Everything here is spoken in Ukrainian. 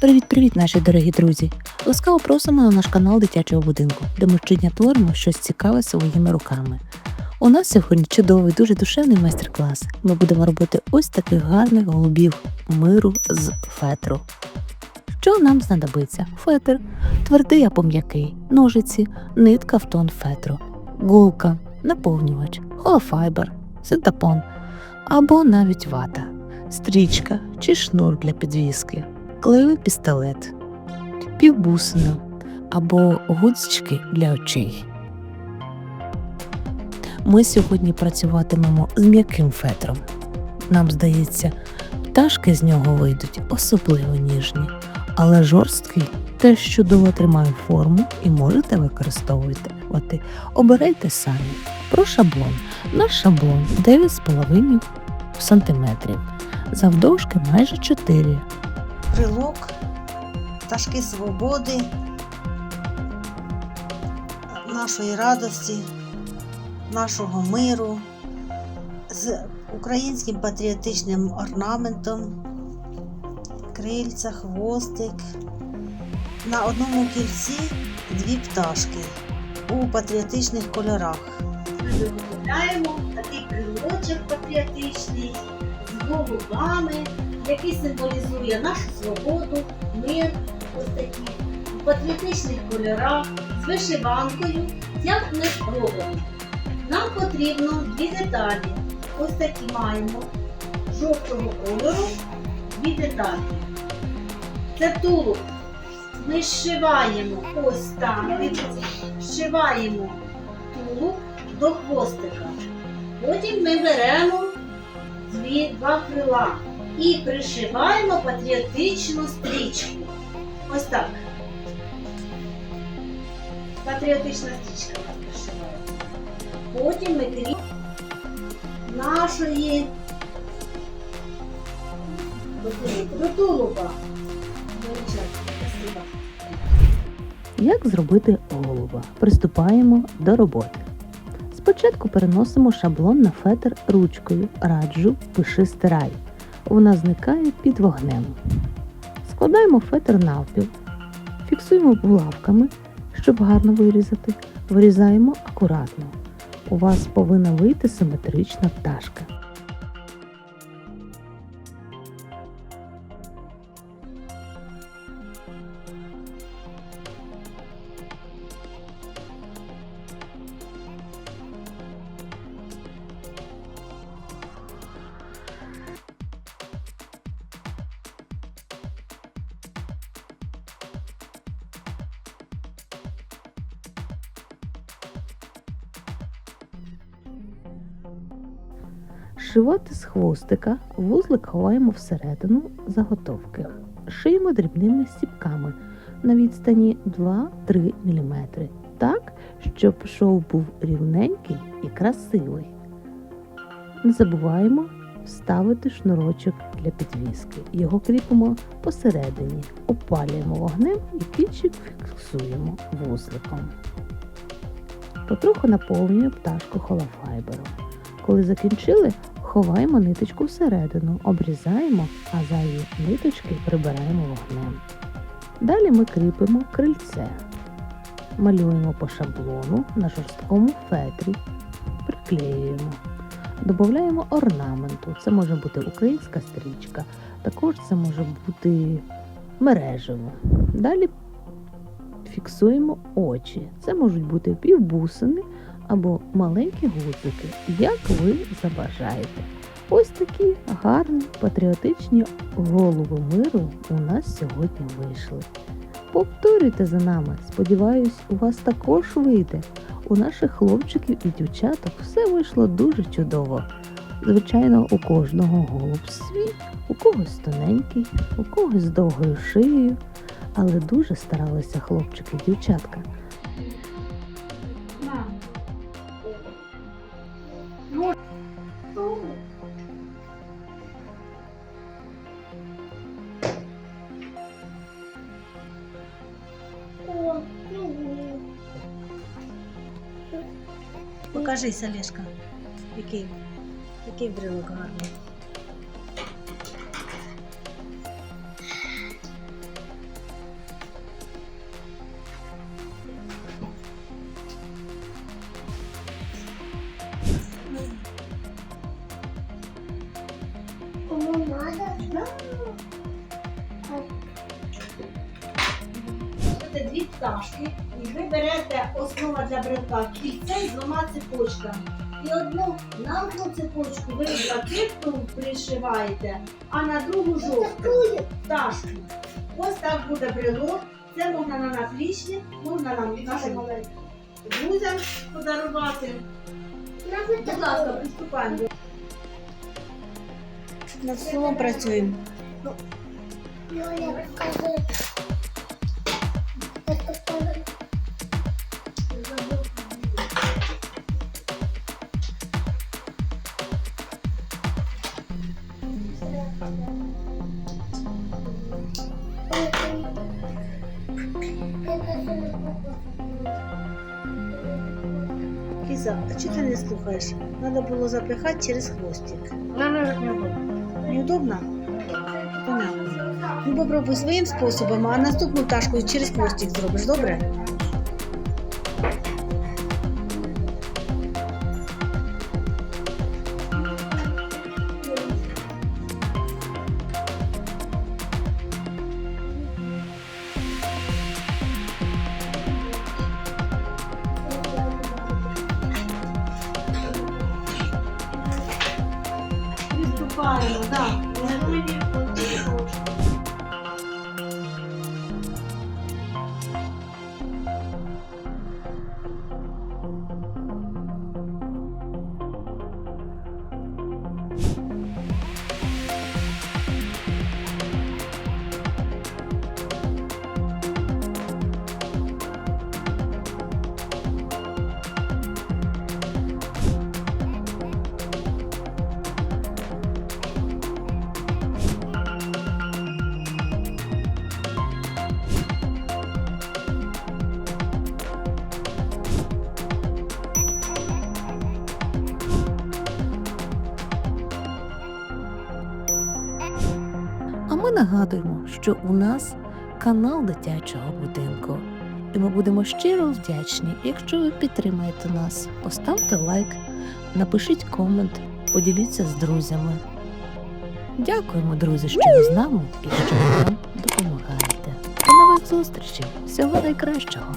Привіт-привіт, наші дорогі друзі! Ласкаво просимо на наш канал дитячого будинку, де ми щодня творимо щось цікаве своїми руками. У нас сьогодні чудовий, дуже душевний майстер-клас. Ми будемо робити ось таких гарних голубів миру з фетру. Що нам знадобиться? Фетр, твердий або м'який, ножиці, нитка в тон фетру, гулка, наповнювач, холофайбер, синтепон або навіть вата, стрічка чи шнур для підвіски, клеєвий пістолет, півбусина або гудзички для очей. Ми сьогодні працюватимемо з м'яким фетром. Нам здається, пташки з нього вийдуть особливо ніжні, але жорсткий теж чудово тримає форму і можете використовувати. Обирайте самі. Про шаблон. Наш шаблон 9,5 см, завдовжки майже 4 брелок, пташки свободи, нашої радості, нашого миру з українським патріотичним орнаментом, крильця, хвостик. На одному кільці дві пташки у патріотичних кольорах. Ми виготовляємо такий брелочок патріотичний з голубами, який символізує нашу свободу, мир, ось такі в патріотичних кольорах з вишиванкою. Як ми робимо? Нам потрібно дві деталі. Ось такі маємо жовтого кольору дві деталі. Це тулуб. Ми зшиваємо ось дивіться, зшиваємо тулуб до хвостика. Потім ми беремо дві, два крила і пришиваємо патріотичну стрічку. Ось так. Патріотична стрічка у нас пришивається. Потім ми кріп нашої до тулуба. До тулуба. Величезно. Спасибо. Як зробити голуба? Приступаємо до роботи. Спочатку переносимо шаблон на фетр ручкою, раджу, пиши стирай. Вона зникає під вогнем. Складаємо фетр навпіл, фіксуємо булавками, щоб гарно вирізати. Вирізаємо акуратно. У вас повинна вийти симетрична пташка. Шивати з хвостика вузлик ховаємо всередину заготовки. Шиємо дрібними стіпками на відстані 2-3 мм, так, щоб шов був рівненький і красивий. Не забуваємо вставити шнурочок для підвіски. Його кріпимо посередині, опалюємо вогнем і кінчик фіксуємо вузликом. Потроху наповнюємо пташку холофайбером. Коли закінчили, ховаємо ниточку всередину, обрізаємо, а зайві ниточки прибираємо вогнем. Далі ми кріпимо крильце, малюємо по шаблону на жорсткому фетрі, приклеюємо, додаємо орнаменту. Це може бути українська стрічка, також це може бути мережево. Далі фіксуємо очі. Це можуть бути півбусини або маленькі гудзики, як ви забажаєте. Ось такі гарні патріотичні голови миру у нас сьогодні вийшли. Повторюйте за нами, сподіваюсь, у вас також вийде. У наших хлопчиків і дівчаток все вийшло дуже чудово. Звичайно, у кожного голуб свій, у когось тоненький, у когось з довгою шиєю, але дуже старалися хлопчики і дівчатка. покажись, Олешка, який який брелок гарний. Це дві пташки і ви берете основа для брелка кільце з двома цепочками. І одну на одну цепочку ви блакитну пришиваєте, а на другу жовту пташку. Ось так буде брелок. Це можна на наплічник, можна нам нашим друзям подарувати. Будь ласка, приступаємо. Над столом працюємо. Ліза, а чого ти не слухаєш? Треба було запихати через хвостик. Неудобно? Понятно. Ну попробуй своїм способом, а наступну пташку через хвостик зробиш, добре? Приступаємо, так. А ми нагадуємо, що у нас канал дитячого будинку. І ми будемо щиро вдячні, якщо ви підтримаєте нас. Поставте лайк, напишіть комент, поділіться з друзями. Дякуємо, друзі, що ви з нами і що ви нам допомагаєте. До нових зустрічей! Всього найкращого!